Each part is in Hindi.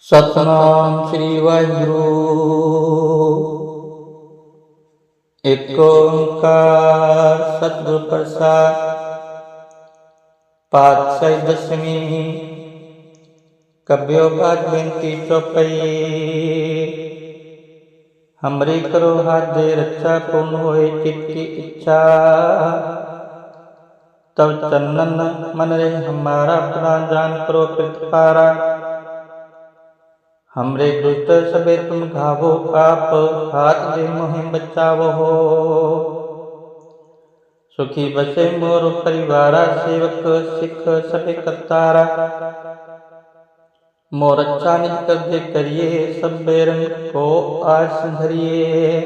ਸਤਨਾਮ ਸ੍ਰੀ ਵਾਹਿਗੁਰੂ ਏਕ ਓੰਕਾਰ ਸਤਿਗੁਰ ਪ੍ਰਸਾਦ ਪਾਤਸ਼ਾਹੀ ਦਸਵੀਂ ਕਬਿਓ ਬਾਜ ਬੇਨਤੀ ਚੋਪਈ ਹਮਰੀ ਕਰੋ ਹਾਦੇ ਰੱਛਾ ਪੂਰਨ ਹੋਏ ਚਿਤ ਕੀ ਇੱਛਾ ਤਬ ਚੰਨਨ ਮਨ ਰਹੇ ਹਮਾਰਾ ਪ੍ਰਾਨ ਜਾਨ ਕਰੋ ਪ੍ਰਤਪਾਰਾ हमरे दुष्ट सबे तुम घावो पाप, हाथ दे मोहि बचावो सुखी बसे मोर परिवारा, सेवक सिख सबे करतारा। मोर अच्छा निज दे करिए, सब बेरन को आस धरिए।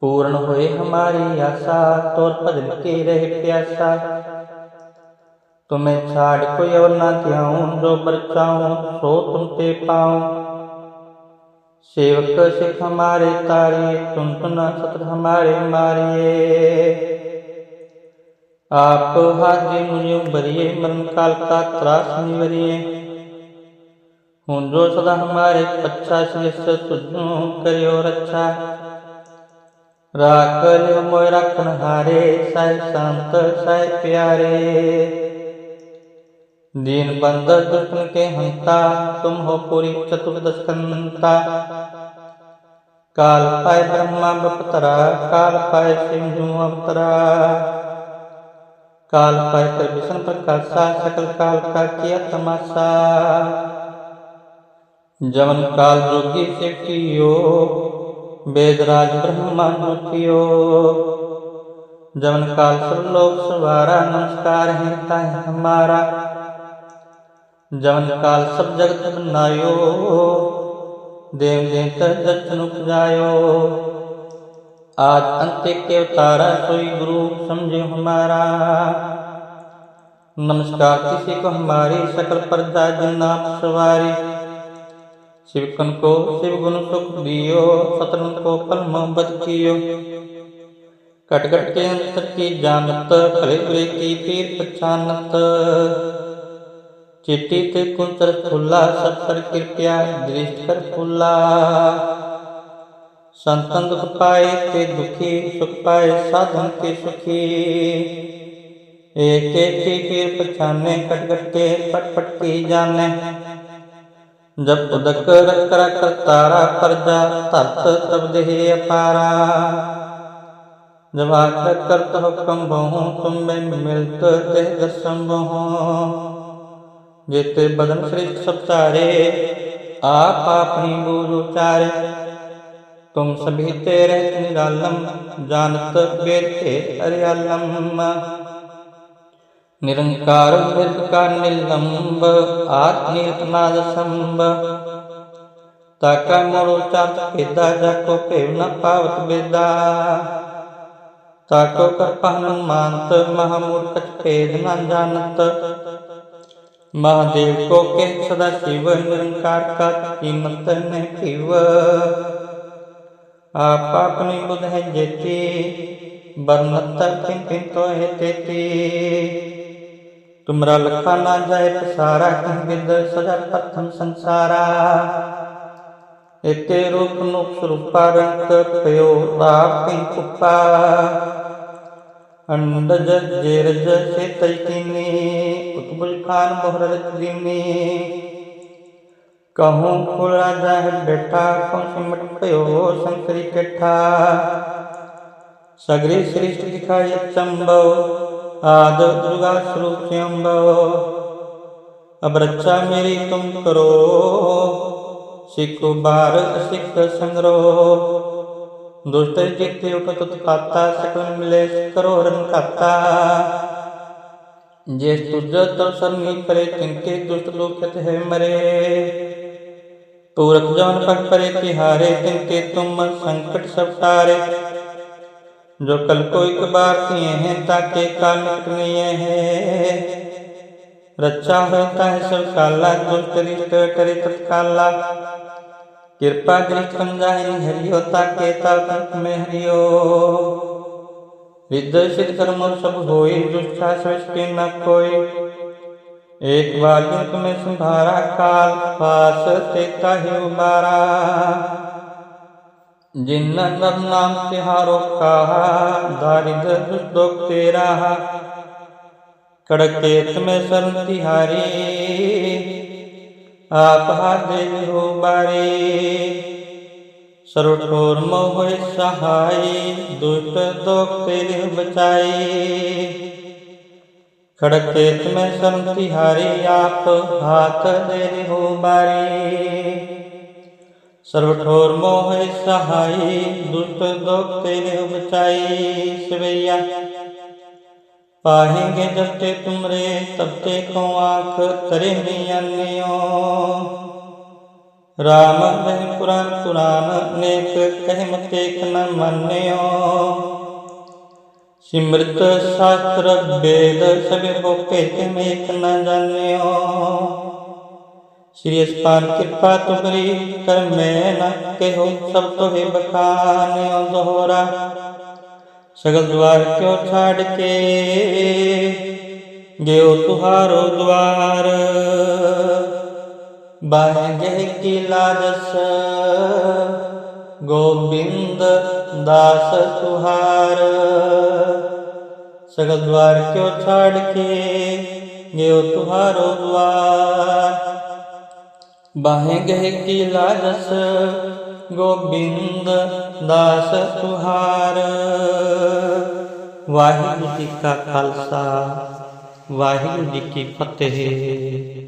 पूर्ण होए हमारी आशा, तोर भजन के रहे प्यासा। तुम्हें छाड़ कोई और ना ध्याऊं जो बरचाऊं सो तुम ते पाऊँ। सेवक सिख हमारे तारिए तुम तुम सत्र हमारे मारिए आप हाथी मुझे बरिए मरण काल का त्रास निवरिए हूँ जो सदा हमारे पच्छा शिष तुझो करियो रक्षा राख लियो मोय रखन हारे साय शांत साय प्यारे। दीन बंदर दुष्टन के हंता, तुम हो पूरी चतुर्दशकंता काल पाए ब्रह्मा बपतरा, काल पाए सिंधु अवतरा। काल पाए कर विष्णु प्रकाशा सकल काल का किया तमाशा। जवन काल जोगी से कियो, वेदराज ब्रह्मा ज्योतियो जवन काल सब लोग सवारा, नमस्कार है हमारा। जवन काल सब जगत बनायो देव देवता दर्शन उपजायो आज अंत्य के अवतारा सोई गुरु समझे हमारा नमस्कार किसी को हमारी सकल प्रजा जिन नाम सवारी शिवकन को शिव गुण सुख दियो सतन को पल मोहब्बत कियो कटकट के अंतर की जानत भले बुरे की पीर पहचानत चिट्ठी ते कुंतर फुल्ला सब पर कृपया दृष्ट कर फुल्ला। संतन दुख पाए ते दुखी सुख पाए साधन के सुखी। एक एक पछाने कट कट के पट पट की जाने। जब उदक रख कर करतारा प्रजा तत् तब देह अपारा। जब आकर करत हुक्म बहु तुम में मिलत देह दसम बहु। जेते बदन श्रेष्ठ सब तारे, आप अपनी उचारे तुम सभी तेरे निरालम, जानत वेद के हरियालम। निरंकार का निलंब आत्मीनाद संब। ताका जाको पावत बेदा ताको पहन मानत महामूढ़ कछ भेद न जानत। महादेव को के सदा शिव निरंकार का कीमत ने पीव आप अपनी बुध है जेती बरनत किन किन तो है तेती तुमरा लखा ना जाए पसारा कहीं विद सजा प्रथम संसारा एते रूप नुक स्वरूपा रंग पयो राप कहीं कुप्पा अंडज जेरज से तैकिनी कुतुबुल खान बोहर दीनी कहूँ कुल राजा है बेटा, कौन सिमट पयो शंकरी केठा सगरी सृष्टि दिखाई चंबो, आद दुर्गा स्वरूप स्वयंभव अब। रक्षा मेरी तुम करो सिख बार सिख संग्रह दुष्ट जिते उठत उत्पाता सकल मिले करो रन खाता। जे तुझ तो शर्मी करे, तिनके दुष्ट लोक है मरे। पूरक जवन पग परे, तिहारे, तिनके तुम संकट सब तारे। जो कल को एक बार किए हैं, ताके काल निकटनीय है। रक्षा होता है सब काला, दुष्ट रिष्ट करे तत्काला। कृपा दृष्ट समझाए हरियो, ताके ताकत में हरियो। सिद्ध कर्म सब सच के न कोई। एक बार में संभारा, काल पास ही उबारा। नर नाम तिहारो कहा दारिद्र तेरा। कड़केत में तिहारी, आप हाथे हो बारे। सर्वठोर मोह सहाय दुष्ट दोख तेरे बचाई खड़केत में शरण तिहारी आप हाथ दे हो बारी सर्वठोर मोह सहाय दुष्ट दोख तेरे बचाई शिवैया पाहेंगे जब ते तुमरे तब ते को आँख तरे अन्यो राम रही पुराण पुराण नेक कह मते न मन्यो सिमृत शास्त्र वेद सभी होके तुम एक न जान्यो श्री अस्पान कृपा तुमरी कर मैं न कहो सब तो ही बखान्यो दोहरा सगल द्वार क्यों छाड़ के गयो ਬਹਿ ਗਹਿ ਕੀ ਲਾਜਸ ਗੋਬਿੰਦ ਦਾਸ ਤੁਹਾਰ ਸਗਲ ਦਵਾਰ ਕਿਉ ਛਾੜ ਕੇ ਗਿਓ ਤੁਹਾਰੋ ਦਵਾਰ। ਬਾਹੇ ਗਹਿ ਕੀ ਲਾਜਸ ਗੋਬਿੰਦ ਦਾਸ ਤੁਹਾਰ ਵਾਹਿਗੁਰੂ ਜੀ ਕਾ ਖਾਲਸਾ, ਵਾਹਿਗੁਰੂ ਜੀ ਕੀ ਫਤਿਹ।